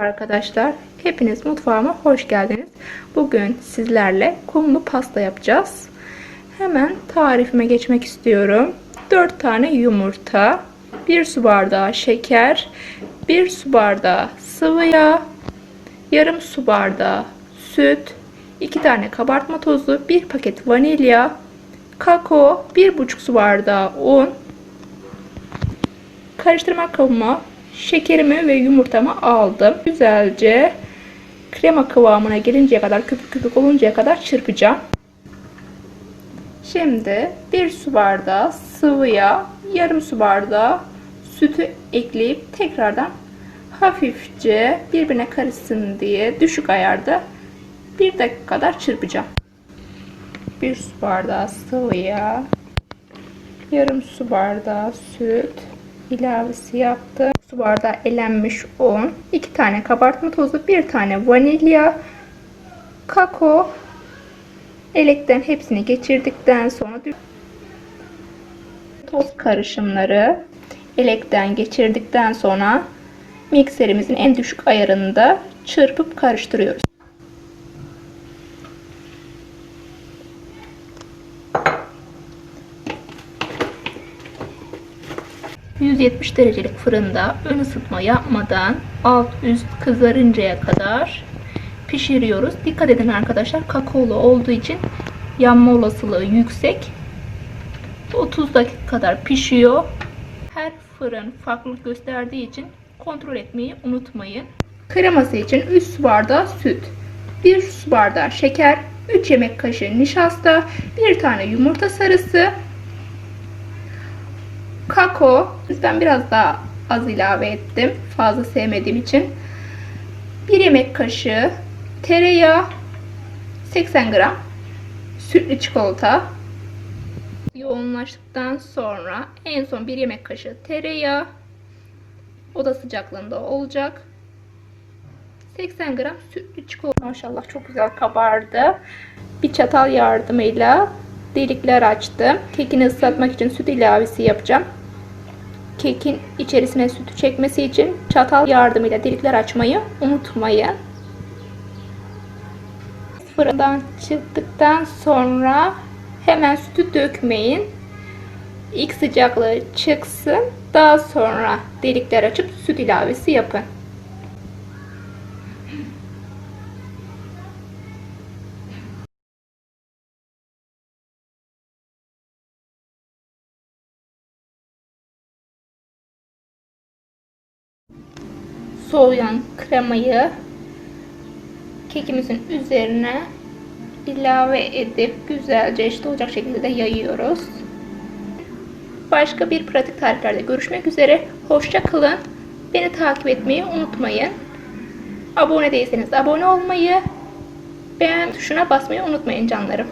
Arkadaşlar hepiniz mutfağıma hoş geldiniz. Bugün sizlerle kumlu pasta yapacağız. Hemen tarifime geçmek istiyorum. 4 tane yumurta, 1 su bardağı şeker, 1 su bardağı sıvı yağ, yarım su bardağı süt, 2 tane kabartma tozu, 1 paket vanilya, kakao, 1,5 su bardağı un, karıştırma kabıma şekerimi ve yumurtamı aldım. Güzelce krema kıvamına gelinceye kadar köpük köpük oluncaya kadar çırpacağım. Şimdi bir su bardağı sıvı yağ, yarım su bardağı sütü ekleyip tekrardan hafifçe birbirine karışsın diye düşük ayarda bir dakika kadar çırpacağım. Bir su bardağı sıvı yağ, yarım su bardağı süt ilavesi yaptım. Su bardağı elenmiş un, 2 tane kabartma tozu, 1 tane vanilya, kakao, elekten hepsini geçirdikten sonra toz karışımları elekten geçirdikten sonra mikserimizin en düşük ayarında çırpıp karıştırıyoruz. ...170 derecelik fırında ön ısıtma yapmadan alt üst kızarıncaya kadar pişiriyoruz. Dikkat edin arkadaşlar kakaolu olduğu için yanma olasılığı yüksek. 30 dakika kadar pişiyor. Her fırın farklılık gösterdiği için kontrol etmeyi unutmayın. Kreması için 3 su bardağı süt, 1 su bardağı şeker, 3 yemek kaşığı nişasta, 1 tane yumurta sarısı, kakao. Ben biraz daha az ilave ettim. Fazla sevmediğim için. 1 yemek kaşığı tereyağı, 80 gram sütlü çikolata. Yoğunlaştıktan sonra en son 1 yemek kaşığı tereyağı oda sıcaklığında olacak. 80 gram sütlü çikolata. Maşallah çok güzel kabardı. Bir çatal yardımıyla delikler açtım. Kekini ıslatmak için süt ilavesi yapacağım. Kekin içerisine sütü çekmesi için çatal yardımıyla delikler açmayı unutmayın. Fırından çıktıktan sonra hemen sütü dökmeyin. İlk sıcaklığı çıksın. Daha sonra delikler açıp süt ilavesi yapın. Soğuyan kremayı kekimizin üzerine ilave edip güzelce eşit olacak şekilde yayıyoruz. Başka bir pratik tariflerde görüşmek üzere. Hoşça kalın. Beni takip etmeyi unutmayın. Abone değilseniz abone olmayı, beğen tuşuna basmayı unutmayın canlarım.